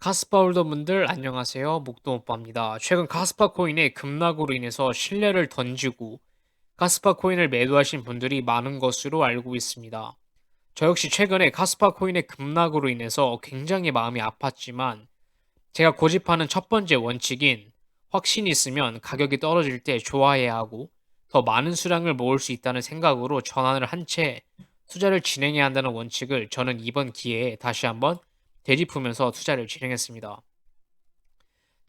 카스파 홀더분들 안녕하세요. 목동 오빠입니다. 최근 카스파 코인의 급락으로 인해서 신뢰를 던지고 카스파 코인을 매도하신 분들이 많은 것으로 알고 있습니다. 저 역시 최근에 카스파 코인의 급락으로 인해서 굉장히 마음이 아팠지만 제가 고집하는 첫 번째 원칙인 확신이 있으면 가격이 떨어질 때 좋아해야 하고 더 많은 수량을 모을 수 있다는 생각으로 전환을 한 채 투자를 진행해야 한다는 원칙을 저는 이번 기회에 다시 한번 되짚으면서 투자를 진행했습니다.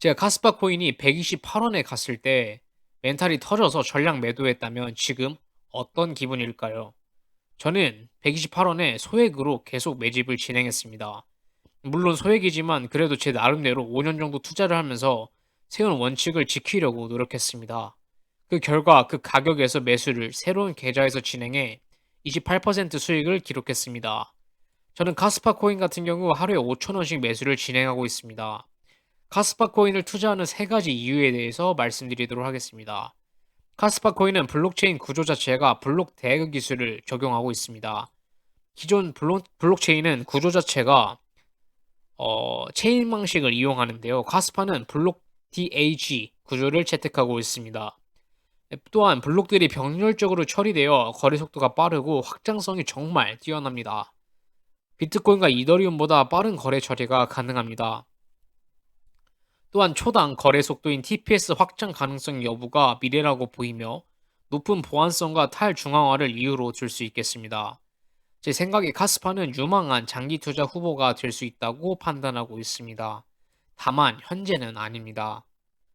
제가 카스파 코인이 128원에 갔을 때 멘탈이 터져서 전량 매도했다면 지금 어떤 기분일까요? 저는 128원에 소액으로 계속 매집을 진행했습니다. 물론 소액이지만 그래도 제 나름대로 5년 정도 투자를 하면서 세운 원칙을 지키려고 노력했습니다. 그 결과 그 가격에서 매수를 새로운 계좌에서 진행해 28% 수익을 기록했습니다. 저는 카스파 코인 같은 경우 하루에 5,000원씩 매수를 진행하고 있습니다. 카스파 코인을 투자하는 세 가지 이유에 대해서 말씀드리도록 하겠습니다. 카스파 코인은 블록체인 구조 자체가 블록 대그 기술을 적용하고 있습니다. 기존 블록, 블록체인은 구조 자체가 어, 체인 방식을 이용하는데요. 카스파는 블록 DAG 구조를 채택하고 있습니다. 또한 블록들이 병렬적으로 처리되어 거래 속도가 빠르고 확장성이 정말 뛰어납니다. 비트코인과 이더리움보다 빠른 거래 처리가 가능합니다. 또한 초당 거래 속도인 TPS 확장 가능성 여부가 미래라고 보이며 높은 보안성과 탈중앙화를 이유로 들수 있겠습니다. 제 생각에 카스파는 유망한 장기 투자 후보가 될 수 있다고 판단하고 있습니다. 다만 현재는 아닙니다.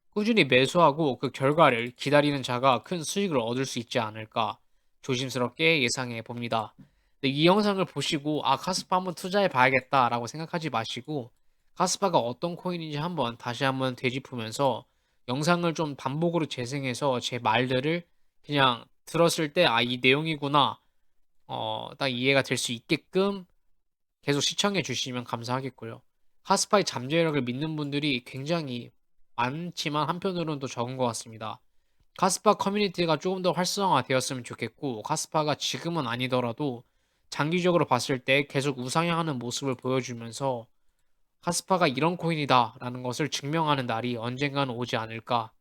꾸준히 매수하고 그 결과를 기다리는 자가 큰 수익을 얻을 수 있지 않을까 조심스럽게 예상해 봅니다. 네, 이 영상을 보시고 아 카스파 한번 투자해 봐야겠다라고 생각하지 마시고 카스파가 어떤 코인인지 한번 다시 한번 되짚으면서 영상을 좀 반복으로 재생해서 제 말들을 그냥 들었을 때 아 이 내용이구나 어 딱 이해가 될 수 있게끔 계속 시청해 주시면 감사하겠고요. 카스파의 잠재력을 믿는 분들이 굉장히 많지만 한편으로는 또 적은 것 같습니다. 카스파 커뮤니티가 조금 더 활성화되었으면 좋겠고 카스파가 지금은 아니더라도 장기적으로 봤을 때 계속 우상향하는 모습을 보여주면서 카스파가 이런 코인이다 라는 것을 증명하는 날이 언젠가는 오지 않을까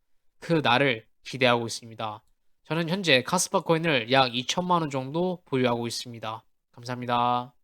그 날을 기대하고 있습니다. 저는 현재 카스파 코인을 약 2천만 원 정도 보유하고 있습니다. 감사합니다.